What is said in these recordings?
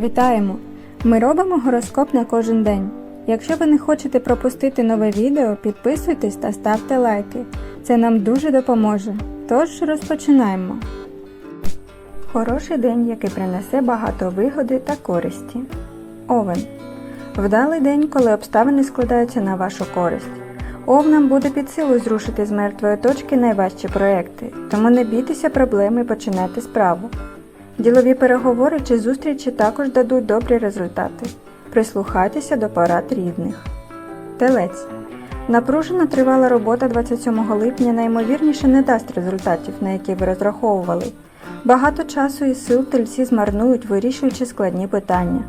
Вітаємо! Ми робимо гороскоп на кожен день. Якщо ви не хочете пропустити нове відео, підписуйтесь та ставте лайки. Це нам дуже допоможе. Тож розпочинаємо. Хороший день, який принесе багато вигоди та користі. Овен. Вдалий день, коли обставини складаються на вашу користь. Овнам буде під силу зрушити з мертвої точки найважчі проекти, тому не бійтеся проблеми і починайте справу. Ділові переговори чи зустрічі також дадуть добрі результати. Прислухайтеся до порад рідних. Телець. Напружена тривала робота 27 липня наймовірніше не дасть результатів, на які ви розраховували. Багато часу і сил тельці змарнують, вирішуючи складні питання.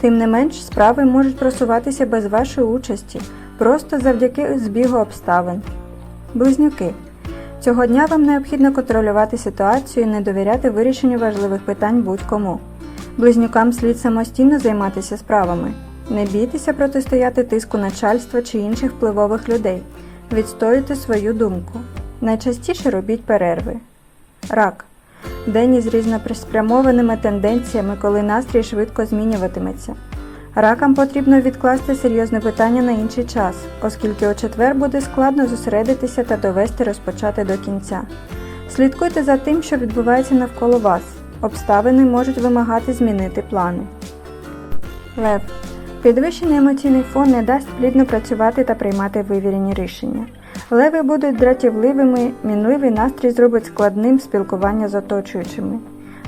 Тим не менш, справи можуть просуватися без вашої участі, просто завдяки збігу обставин. Близнюки. Цього дня вам необхідно контролювати ситуацію і не довіряти вирішенню важливих питань будь-кому. Близнюкам слід самостійно займатися справами. Не бійтеся протистояти тиску начальства чи інших впливових людей. Відстоюйте свою думку. Найчастіше робіть перерви. Рак. День із різноспрямованими тенденціями, коли настрій швидко змінюватиметься. Ракам потрібно відкласти серйозне питання на інший час, оскільки у четвер буде складно зосередитися та довести розпочати до кінця. Слідкуйте за тим, що відбувається навколо вас. Обставини можуть вимагати змінити плани. Лев. Підвищений емоційний фон не дасть плідно працювати та приймати вивірені рішення. Леви будуть дратівливими, мінливий настрій зробить складним спілкування з оточуючими.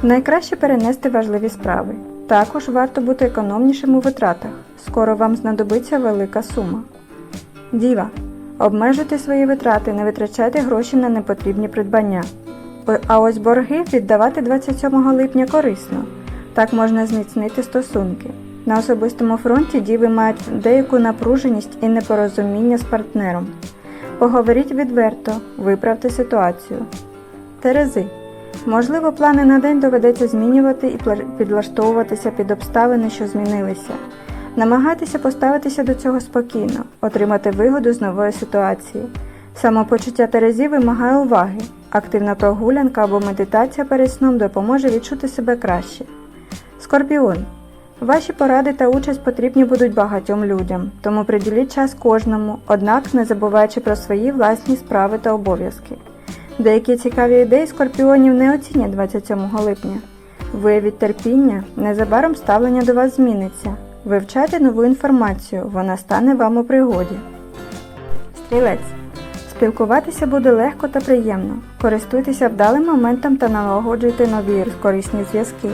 Найкраще перенести важливі справи. Також варто бути економнішим у витратах. Скоро вам знадобиться велика сума. Діва. Обмежуйте свої витрати, не витрачайте гроші на непотрібні придбання. А ось борги віддавати 27 липня корисно. Так можна зміцнити стосунки. На особистому фронті діви мають деяку напруженість і непорозуміння з партнером. Поговоріть відверто, виправте ситуацію. Терези. Можливо, плани на день доведеться змінювати і підлаштовуватися під обставини, що змінилися. Намагайтеся поставитися до цього спокійно, отримати вигоду з нової ситуації. Самопочуття Терезі вимагає уваги. Активна прогулянка або медитація перед сном допоможе відчути себе краще. Скорпіон. Ваші поради та участь потрібні будуть багатьом людям, тому приділіть час кожному, однак не забуваючи про свої власні справи та обов'язки. Деякі цікаві ідеї скорпіонів не оцінять 27 липня. Виявіть терпіння, незабаром ставлення до вас зміниться. Вивчайте нову інформацію, вона стане вам у пригоді. Стрілець. Спілкуватися буде легко та приємно. Користуйтеся вдалим моментом та налагоджуйте нові корисні зв'язки.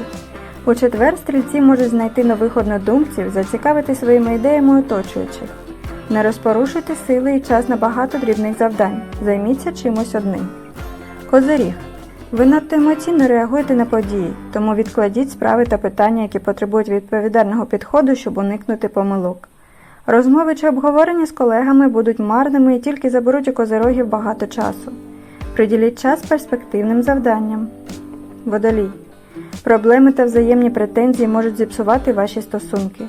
У четвер стрільці можуть знайти нових однодумців, зацікавити своїми ідеями оточуючих. Не розпорушуйте сили і час на багато дрібних завдань. Займіться чимось одним. Козиріг. Ви надто емоційно реагуєте на події, тому відкладіть справи та питання, які потребують відповідального підходу, щоб уникнути помилок. Розмови чи обговорення з колегами будуть марними і тільки заберуть у козирогів багато часу. Приділіть час перспективним завданням. Водолій. Проблеми та взаємні претензії можуть зіпсувати ваші стосунки.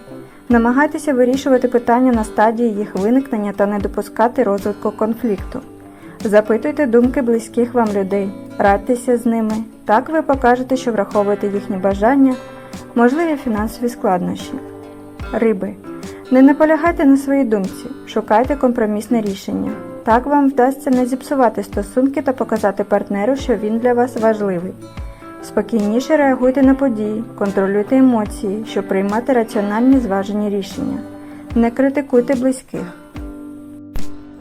Намагайтеся вирішувати питання на стадії їх виникнення та не допускати розвитку конфлікту. Запитуйте думки близьких вам людей, радьтеся з ними. Так ви покажете, що враховуєте їхні бажання, можливі фінансові складнощі. Риби. Не наполягайте на своїй думці, шукайте компромісне рішення. Так вам вдасться не зіпсувати стосунки та показати партнеру, що він для вас важливий. Спокійніше реагуйте на події, контролюйте емоції, щоб приймати раціональні зважені рішення. Не критикуйте близьких.